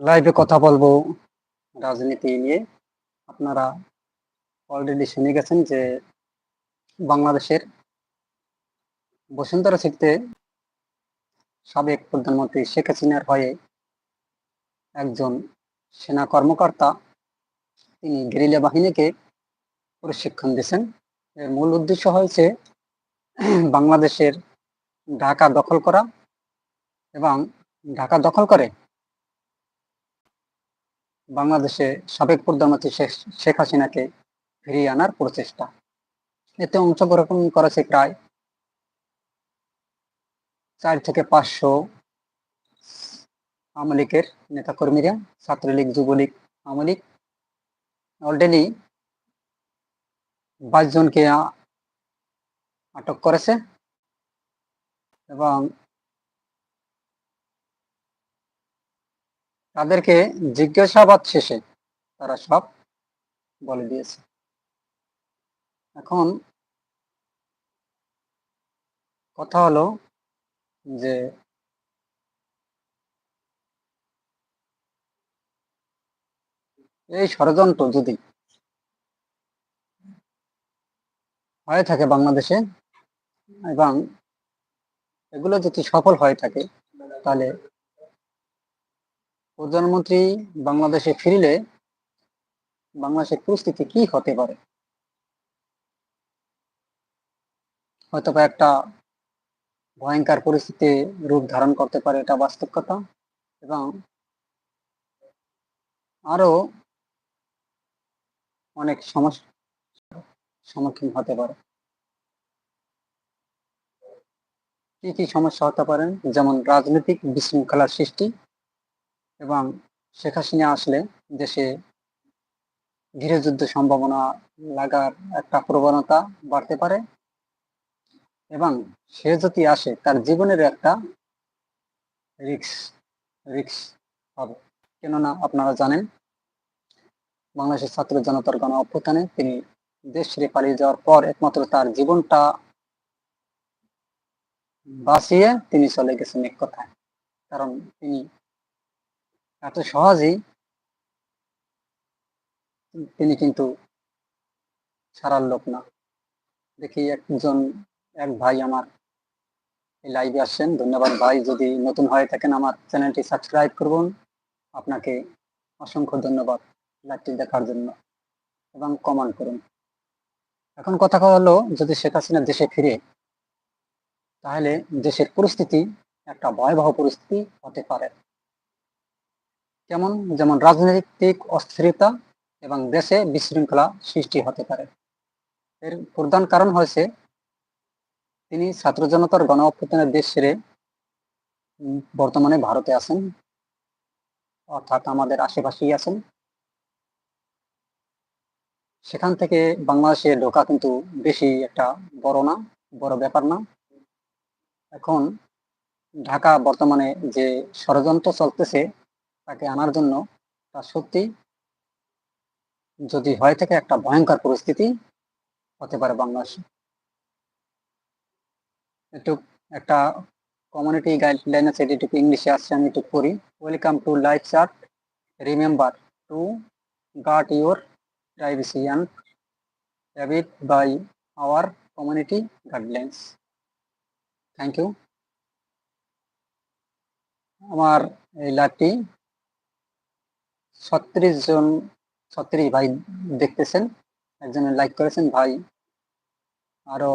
লাইভে কথা বলব রাজনীতি নিয়ে। আপনারা অলরেডি শুনে গেছেন যে বাংলাদেশের বসুন্ধরা সিটিতে সাবেক প্রধানমন্ত্রী শেখ হাসিনার হয়ে একজন সেনা কর্মকর্তা, তিনি গেরিলা বাহিনীকে প্রশিক্ষণ দিয়েছেন। এর মূল উদ্দেশ্য হয়েছে বাংলাদেশের ঢাকা দখল করা এবং ঢাকা দখল করে বাংলাদেশে সাবেক প্রধানমন্ত্রী শেখ হাসিনাকে ফিরিয়ে আনার প্রচেষ্টা। এতে অংশগ্রহণ করেছে প্রায় চার থেকে পাঁচশো আওয়ামী লীগের নেতাকর্মীরা, ছাত্রলীগ, যুবলীগ, আওয়ামী লীগ। অলরেডি বাইশ জনকে আটক করেছে এবং তাদেরকে জিজ্ঞাসাবাদ শেষে তারা সব বলে দিয়েছে। এখন কথা হলো যে এই ষড়যন্ত্র যদি হয়ে থাকে বাংলাদেশে এবং এগুলো যদি সফল হয়ে থাকে, তাহলে প্রধানমন্ত্রী বাংলাদেশে ফিরলে বাংলাদেশের পরিস্থিতি কি হতে পারে? হয়তো বা একটা ভয়ঙ্কর পরিস্থিতি রূপ ধারণ করতে পারে, এটা বাস্তব কথা। এবং আরও অনেক সমস্যা সম্মুখীন হতে পারে। কি কি সমস্যা হতে পারে? যেমন রাজনৈতিক বিশৃঙ্খলার সৃষ্টি এবং শেখ হাসিনা আসলে দেশে গৃহযুদ্ধ সম্ভাবনা লাগার একটা প্রবণতা বাড়তে পারে। এবং সে যদি আসে, তার জীবনের একটা রিক্স রিক্স হবে। কেননা আপনারা জানেন, বাংলাদেশের ছাত্র জনতার গণ অভ্যুত্থানে তিনি দেশ ছেড়ে পালিয়ে যাওয়ার পর একমাত্র তার জীবনটা বাঁচিয়ে তিনি চলে গেছেন এক কথায়। কারণ তিনি এত সহজেই। তিনি কিন্তু ছাড়ার লোক না। দেখি একজন, এক ভাই আমার এই লাইভে আসছেন। ধন্যবাদ ভাই, যদি নতুন হয়ে থাকেন আমার চ্যানেলটি সাবস্ক্রাইব করুন। আপনাকে অসংখ্য ধন্যবাদ লাইভটি দেখার জন্য এবং কমেন্ট করুন। এখন কথা হলো, যদি শেখ হাসিনা দেশে ফিরে, তাহলে দেশের পরিস্থিতি একটা ভয়াবহ পরিস্থিতি হতে পারে। কেমন যেমন রাজনৈতিক অস্থিরতা এবং দেশে বিশৃঙ্খলা সৃষ্টি হতে পারে। এর প্রধান কারণ হয়েছে তিনি ছাত্র জনতার গণ অভ্যুত্থানের দেশ উম, বর্তমানে ভারতে আছেন অর্থাৎ আমাদের আশেপাশেই আছেন। সেখান থেকে বাংলাদেশে ঢোকা কিন্তু বেশি একটা বড় না বড় ব্যাপার না। এখন ঢাকা বর্তমানে যে ষড়যন্ত্র চলতেছে তাকে আনার জন্য তা সত্যি যদি হয়ে থাকে একটা ভয়ঙ্কর পরিস্থিতি হতে পারে বাংলাদেশে। একটু একটা কমিউনিটি গাইডলাইন আছে, এটি একটু ইংলিশে আসছে, আমি একটু করি welcome to live chat remember to guard your privacy and by our community guidelines thank you আমার এই লাইভটি ছত্রিশ জন, ছত্রিশ ভাই দেখতেছেন একজনে লাইক করেছেন, ভাই আরও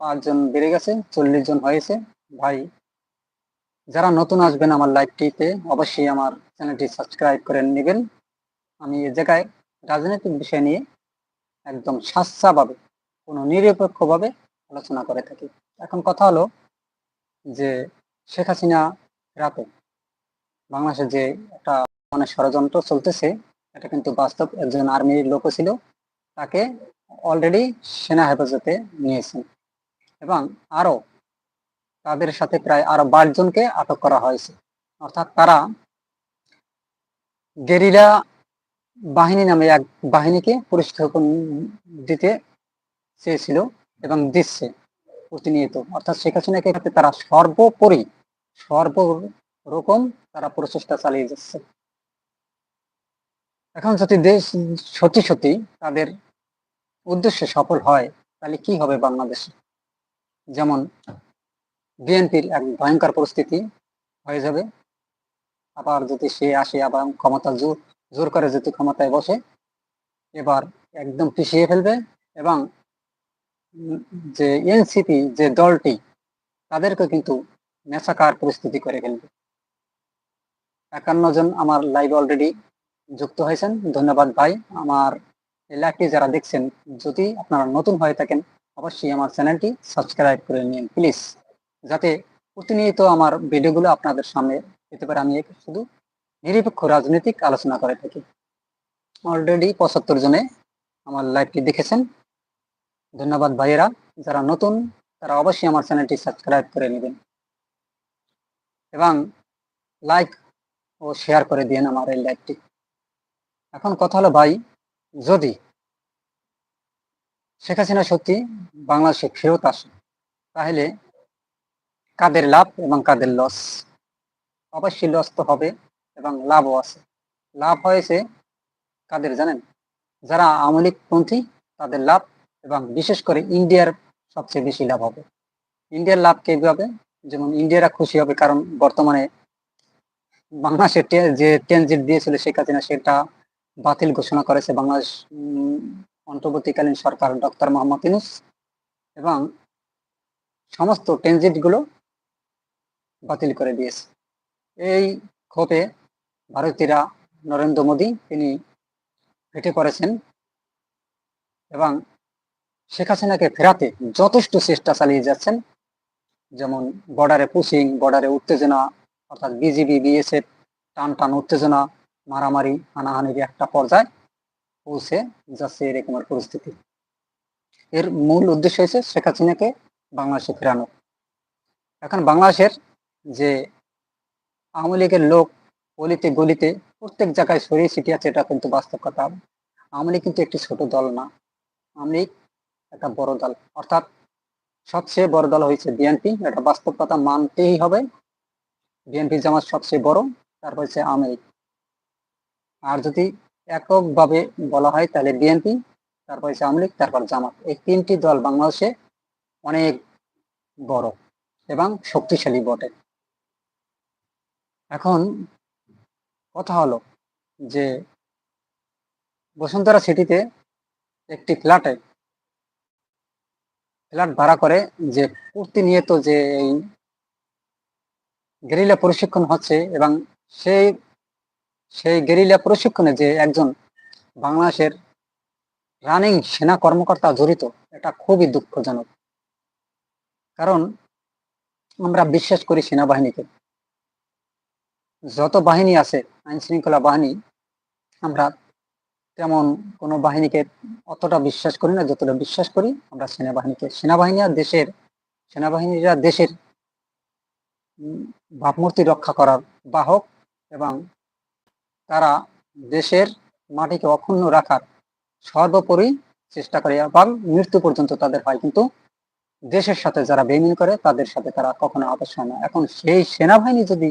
পাঁচজন বেড়ে গেছে, চল্লিশ জন হয়েছে। ভাই, যারা নতুন আসবেন আমার লাইভটিতে অবশ্যই আমার চ্যানেলটি সাবস্ক্রাইব করে নেবেন। আমি এ জায়গায় রাজনৈতিক বিষয় নিয়ে একদম সাচ্চাভাবে কোনো নিরপেক্ষভাবে আলোচনা করে থাকি। এখন কথা হলো যে শেখ হাসিনা রাতে বাংলাদেশে যে একটা মানে ষড়যন্ত্র চলতেছে, এটা কিন্তু বাস্তব। একজন আর্মির লোকও ছিল, তাকে অলরেডি সেনা হেফাজতে নিয়েছেন। এবং আরও তাদের সাথে প্রায় আরও বাইশ জনকে আটক করা হয়েছে। অর্থাৎ তারা গেরিলা বাহিনী নামে এক বাহিনীকে প্রশিক্ষণ দিতে চেয়েছিল এবং দিচ্ছে প্রতিনিয়ত। অর্থাৎ শেখ হাসিনাকে তারা সর্বোপরি, সর্বরকম তারা প্রচেষ্টা চালিয়ে যাচ্ছে। এখন যদি দেশ সত্যি সত্যি তাদের উদ্দেশ্যে সফল হয়, তাহলে কি হবে বাংলাদেশে? যেমন বিএনপির এক ভয়ঙ্কর পরিস্থিতি হয়ে যাবে। আবার যদি সে আসে, আবার ক্ষমতা জোর জোর করে যদি ক্ষমতায় বসে, এবার একদম পিছিয়ে ফেলবে এবং যে এনসিপি, যে দলটি, তাদেরকে কিন্তু মেসাকার পরিস্থিতি করে ফেলবে। একান্ন জন আমার লাইভ অলরেডি যুক্ত হয়েছেন। ধন্যবাদ ভাই। আমার লাইভটি যারা দেখছেন, যদি আপনারা নতুন হয়ে থাকেন, অবশ্যই আমার চ্যানেলটি সাবস্ক্রাইব করে নিন, প্লিজ। যাতে প্রতিনিয়ত আমার ভিডিওগুলো আপনাদের সামনে পেতে পারে, আমি শুধু নিরপেক্ষ রাজনৈতিক আলোচনা করে থাকি। অলরেডি পঁচাত্তর জনে আমার লাইভটি দেখেছেন। ধন্যবাদ ভাইয়েরা। যারা নতুন, তারা অবশ্যই আমার চ্যানেলটি সাবস্ক্রাইব করে নেবেন। এবং লাইক ও শেয়ার করে দিন আমার এই লাইভটি। এখন কথা হলো ভাই, যদি শেখ হাসিনা সত্যি বাংলাদেশে ফেরত আসে, তাহলে কাদের লাভ এবং কাদের লস অবশ্যই লস তো হবে এবং লাভও আছে। লাভ হয়েছে কাদের জানেন? যারা আওয়ামী লীগ পন্থী, তাদের লাভ এবং বিশেষ করে ইন্ডিয়ার সবচেয়ে বেশি লাভ হবে। ইন্ডিয়ার লাভ কে হবে যেমন ইন্ডিয়ারা খুশি হবে কারণ বর্তমানে বাংলাদেশে টে- যে ট্রানজিট দিয়েছিল শেখ হাসিনা, সেটা বাতিল ঘোষণা করেছে বাংলাদেশ অন্তর্বর্তীকালীন সরকার ডক্টর মোহাম্মদ ইউনুস এবং সমস্ত ট্রানজিটগুলো বাতিল করে দিয়েছে। এই ক্ষোভে ভারতীয়রা নরেন্দ্র মোদী, তিনি ফেটে পড়েছেন এবং শেখ হাসিনাকে ফেরাতে যথেষ্ট চেষ্টা চালিয়ে যাচ্ছেন, যেমন বর্ডারে পুশিং, বর্ডারে উত্তেজনা, অর্থাৎ বিজিবি, বিএসএফ, টান টান উত্তেজনা মারামারি, হানাহানির একটা পর্যায়ে পৌঁছে যাচ্ছে এরকমের পরিস্থিতি। এর মূল উদ্দেশ্য হয়েছে শেখ হাসিনাকে বাংলাদেশে ফেরানো। এখন বাংলাদেশের যে আওয়ামী লীগের লোক গলিতে গলিতে প্রত্যেক জায়গায় ছড়িয়ে ছিটিয়ে আছে, এটা কিন্তু বাস্তব কথা। আওয়ামী লীগ কিন্তু একটি ছোট দল না। আওয়ামী লীগ একটা বড় দল। অর্থাৎ সবচেয়ে বড় দল হয়েছে বিএনপি এটা বাস্তব কথা মানতেই হবে। বিএনপি জামাত সবচেয়ে বড়, তারপর হচ্ছে আওয়ামী লীগ। আর যদি এককভাবে বলা হয়, তাহলে বিএনপি, তারপর আওয়ামী লীগ, তারপর জামাত। এই তিনটি দল বাংলাদেশে অনেক বড় এবং শক্তিশালী বটে। এখন কথা হলো যে, বসুন্ধরা সিটিতে একটি ফ্ল্যাটে, ফ্ল্যাট ভাড়া করে যে প্রতিনিয়ত যে এই গেরিলা প্রশিক্ষণ হচ্ছে এবং সেই সেই গেরিলা প্রশিক্ষণে যে একজন বাংলাদেশের রানিং সেনা কর্মকর্তা জড়িত, এটা খুবই দুঃখজনক। কারণ আমরা বিশ্বাস করি সেনাবাহিনীকে। যত বাহিনী আছে আইন শৃঙ্খলা বাহিনী, আমরা তেমন কোনো বাহিনীকে অতটা বিশ্বাস করি না, যতটা বিশ্বাস করি আমরা সেনাবাহিনীকে। সেনাবাহিনী আর দেশের, সেনাবাহিনীরা দেশের ভাবমূর্তি রক্ষা করার বাহক এবং তারা দেশের মাটিকে অক্ষুণ্ণ রাখার সর্বোপরি চেষ্টা করে এবং মৃত্যু পর্যন্ত তাদের হয়। কিন্তু দেশের সাথে যারা বেমিন করে, তাদের সাথে তারা কখনো আপস হয় না। এখন সেই সেনাবাহিনী যদি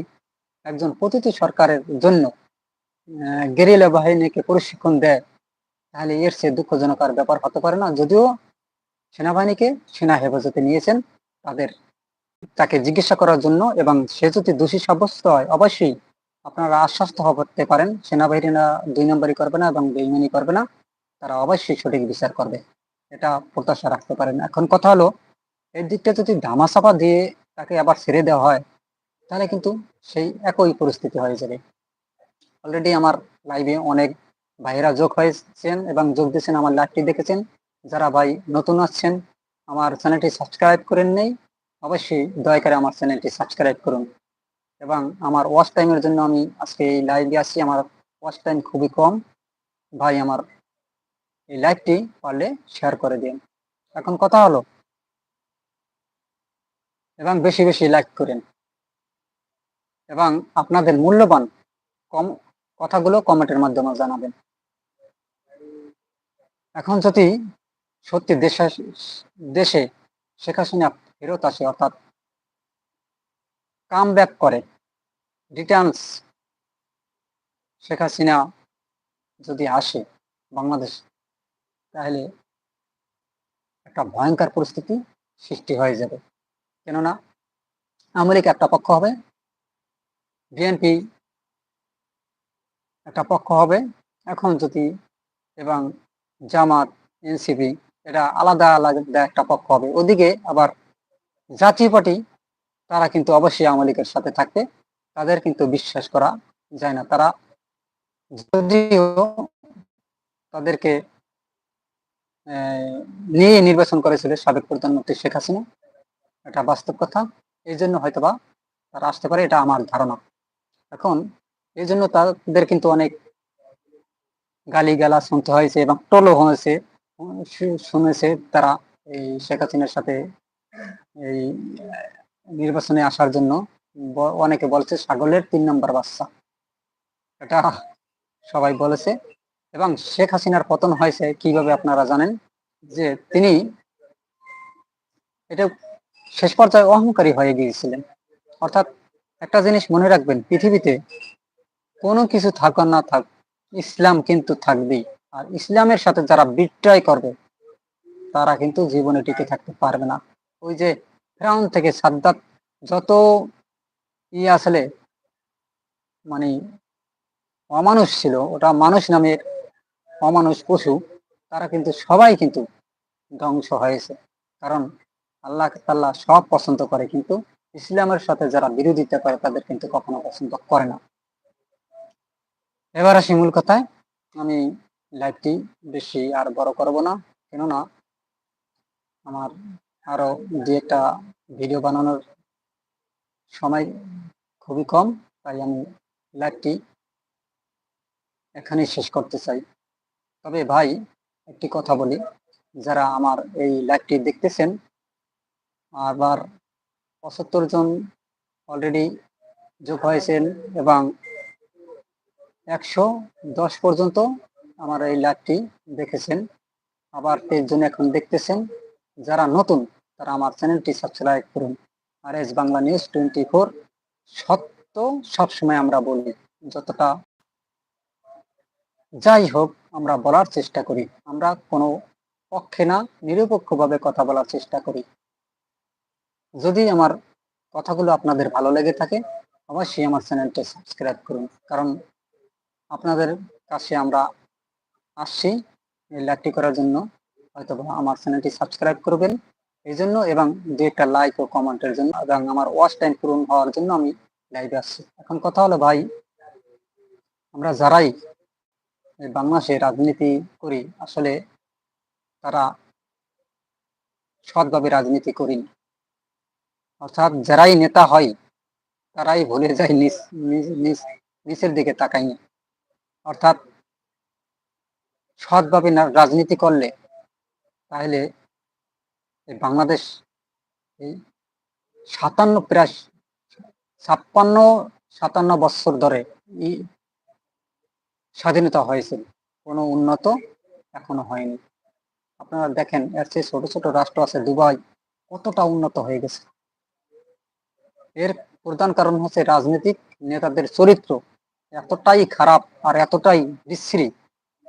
একজন প্রতিটি সরকারের জন্য গেরিলা বাহিনীকে প্রশিক্ষণ দেয়, তাহলে এর চেয়ে দুঃখজনক আর ব্যাপার হতে পারে না। যদিও সেনাবাহিনীকে সেনা হেফাজতে নিয়েছেন, তাদের, তাকে জিজ্ঞাসা করার জন্য এবং সে যদি দোষী সাব্যস্ত হয়, অবশ্যই আপনারা আশ্বস্ত হতে পারেন, সেনাবাহিনীরা দুই নম্বরই করবে না এবং বেইমানি করবে না, তারা অবশ্যই সঠিক বিচার করবে। এটা প্রত্যাশা রাখতে পারেন। এখন কথা হলো, এর দিকটা যদি ধামাচাপা দিয়ে তাকে আবার ছেড়ে দেওয়া হয়, তাহলে কিন্তু সেই একই পরিস্থিতি হয়ে যাবে। অলরেডি আমার লাইভে অনেক ভাইয়েরা যোগ হয়েছেন এবং যোগ দিয়েছেন, আমার লাইভটি দেখেছেন। যারা ভাই নতুন আসছেন, আমার চ্যানেলটি সাবস্ক্রাইব করেন নেই, অবশ্যই দয়া করে আমার চ্যানেলটি সাবস্ক্রাইব করুন। এবং আমার ওয়াচ টাইমের জন্য আমি আজকে এই লাইভে আসছি। আমার ওয়াচ টাইম খুবই কম। ভাই, আমার এই লাইভটি পারলে শেয়ার করে দিন এখন কথা হলো, এবং বেশি বেশি লাইক করেন। এবং আপনাদের মূল্যবান কম, কথাগুলো কমেন্টের মাধ্যমে জানাবেন। এখন যদি সত্যি দেশে দেশে শেখ হাসিনা ফেরত আসে, অর্থাৎ কাম ব্যাক করে। রিটার্নস শেখ হাসিনা যদি আসে বাংলাদেশ, তাহলে একটা ভয়ঙ্কর পরিস্থিতি সৃষ্টি হয়ে যাবে। কেননা আওয়ামী লীগ একটা পক্ষ হবে বিএনপি একটা পক্ষ হবে। এখন যদি এবং জামাত এনসিপি এটা আলাদা আলাদা একটা পক্ষ হবে। ওদিকে আবার জাতীয় পার্টি তারা কিন্তু অবশ্যই আওয়ামী লীগের সাথে থাকবে। তাদের কিন্তু বিশ্বাস করা যায় না। তারা যদিও তাদেরকে নিয়ে নির্বাচন করেছিল সাবেক প্রধানমন্ত্রী শেখ হাসিনা, এটা বাস্তব কথা। এই জন্য হয়তোবা তারা আসতে পারে, এটা আমার ধারণা। এখন এই জন্য তাদের কিন্তু অনেক গালি গালা শুনতে হয়েছে এবং টোলো হয়েছে। শুনেছে তারা এই শেখ হাসিনার সাথে, এই নির্বাচনে আসার জন্য অনেকে বলছে ছাগলের তিন নম্বর বাচ্চা। এটা সবাই বলেছে। এবং শেখ হাসিনার পতন হয়েছে কীভাবে আপনারা জানেন? যে তিনি এটা শেষ পর্যায়ে অহংকারী হয়ে গিয়েছিলেন। অর্থাৎ একটা জিনিস মনে রাখবেন, পৃথিবীতে কোনো কিছু থাক না থাক, ইসলাম কিন্তু থাকবেই। আর ইসলামের সাথে যারা বিট্রয় করবে, তারা কিন্তু জীবনে টিকে থাকতে পারবে না। ওই যে ফ্রাউন থেকে সাদ্দাত যত ই আসলে মানে অমানুষ ছিল, ওটা মানুষ নামের অমানুষ পশু, তারা কিন্তু সবাই কিন্তু ধ্বংস হয়েছে। কারণ আল্লাহ তাল্লাহ সব পছন্দ করে, কিন্তু ইসলামের সাথে যারা বিরোধিতা করে, তাদের কিন্তু কখনো পছন্দ করে না। এবার আসি মূল কথায়। আমি লাইভটি বেশি আর বড় করব না, কেননা আমার আরও দু একটা ভিডিও বানানোর সময় খুবই কম, তাই আমি লাইভটি এখানেই শেষ করতে চাই। তবে ভাই, একটি কথা বলি, যারা আমার এই লাইভটি দেখতেছেন, আবার পঁচাত্তর জন অলরেডি যোগ হয়েছেন এবং একশো দশ পর্যন্ত আমার এই লাইভটি দেখেছেন, আবার তেইশ জন এখন দেখতেছেন। যারা নতুন তারা আমার চ্যানেলটি সাবস্ক্রাইব করুন। আর S Bangla news twenty four সত্য সবসময় আমরা বলি, যতটা যাই হোক আমরা বলার চেষ্টা করি। আমরা কোনো পক্ষে না, নিরপেক্ষভাবে কথা বলার চেষ্টা করি। যদি আমার কথাগুলো আপনাদের ভালো লেগে থাকে, অবশ্যই আমার চ্যানেলটি সাবস্ক্রাইব করুন। কারণ আপনাদের কাছে আমরা আসছি লাইকটি করার জন্য। হয়তো আমার চ্যানেলটি সাবস্ক্রাইব করবেন। এই জন্য এবং দু একটা লাইক ও কমেন্টের জন্য এবং আমার ওয়াচ টাইম পূরণ হওয়ার জন্য আমি লাইভে আসছি। এখন কথা হলো ভাই, আমরা যারাই বাংলাদেশে রাজনীতি করি, আসলে তারা সৎভাবে রাজনীতি করি অর্থাৎ যারাই নেতা হয়, তারাই ভুলে যায় নিচের দিকে তাকাই না। অর্থাৎ সৎভাবে রাজনীতি করলে তাহলে বাংলাদেশ এই সাতান্ন প্রায় ছাপ্পান্ন, সাতান্ন বছর ধরে স্বাধীনতা হয়েছে কোনো উন্নত এখনও হয়নি। আপনারা দেখেন, এর চেয়ে ছোট ছোট রাষ্ট্র আছে দুবাই, কতটা উন্নত হয়ে গেছে। এর প্রধান কারণ হচ্ছে রাজনৈতিক নেতাদের চরিত্র এতটাই খারাপ আর এতটাই বিশ্রী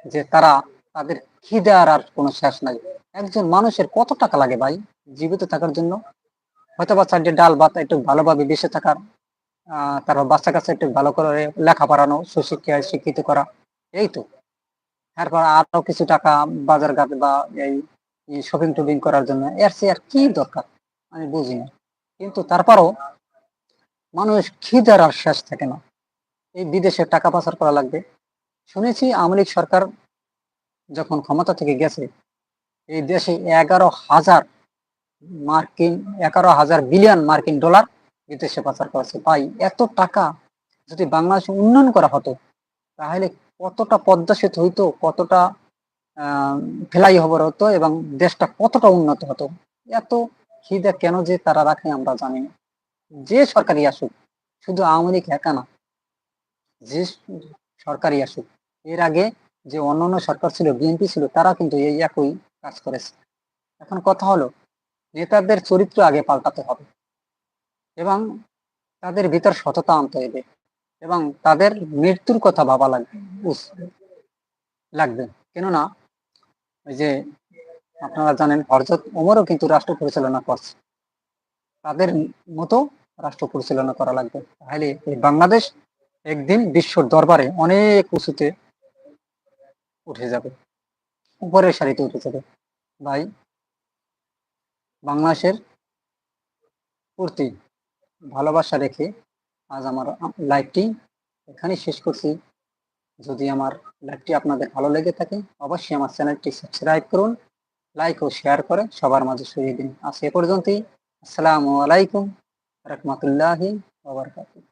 যে তারা তাদের খিদার আর কোনো শেষ নাই। একজন মানুষের কত টাকা লাগে ভাই জীবিত থাকার জন্য? হয়তো বা চারটে ডাল ভাত একটু ভালোভাবে বেঁচে থাকার তারপর বাচ্চা কাছে একটু ভালো করে লেখা পড়ানো সুশিক্ষায় শিক্ষিত করা, এই তো। তারপর আরও কিছু টাকা বাজার ঘাট বা এই শপিং টপিং করার জন্য, এর চেয়ে আর কি দরকার? আমি বুঝি না। কিন্তু তারপরও মানুষ খিদার আর শেষ থাকে না। এই বিদেশে টাকা পাচার করা লাগবে। শুনেছি আওয়ামী সরকার যখন ক্ষমতা থেকে গেছে এই দেশে এগারো হাজার মার্কিন, এগারো হাজার বিলিয়ন মার্কিন ডলার বিদেশে পাচার করেছে ভাই, এত টাকা যদি বাংলাদেশে উন্নয়ন করা হতো, তাহলে কতটা পদ্মা সেতু হইতো, কতটা ফেলাই হবার হতো এবং দেশটা কতটা উন্নত হতো? এত খিদে কেন যে তারা রাখে আমরা জানি না। যে সরকারি আসুক, শুধু আওয়ামী লীগ একা না, যে সরকারি আসুক, এর আগে যে অন্যান্য সরকার ছিল, বিএনপি ছিল, তারা কিন্তু এই একই কাজ করেছে। এখন কথা হলো, নেতাদের চরিত্র আগে পাল্টাতে হবে এবং তাদের ভিতর সততা আনতে হবে এবং তাদের মৃত্যুর কথা ভাবা লাগবে। লাগবে। কেননা, ওই যে আপনারা জানেন, হরজত ওমরও কিন্তু রাষ্ট্র পরিচালনা করছে। তাদের মতো রাষ্ট্র পরিচালনা করা লাগবে। তাহলে এই বাংলাদেশ একদিন বিশ্বর দরবারে অনেক উঁচুতে উঠে যাবে, উপরের সারিতে উঠে যাবে। ভাই, বাংলাদেশের প্রতি ভালোবাসা রেখে আজ আমার লাইভটি এখানেই শেষ করছি। যদি আমার লাইভটি আপনাদের ভালো লেগে থাকে, অবশ্যই আমার চ্যানেলটি সাবস্ক্রাইব করুন, লাইক ও শেয়ার করে সবার মাঝে সরিয়ে দিন। আজ এ পর্যন্তই। আসসালামু আলাইকুম, রহমতুল্লাহি ওবরকাতুহ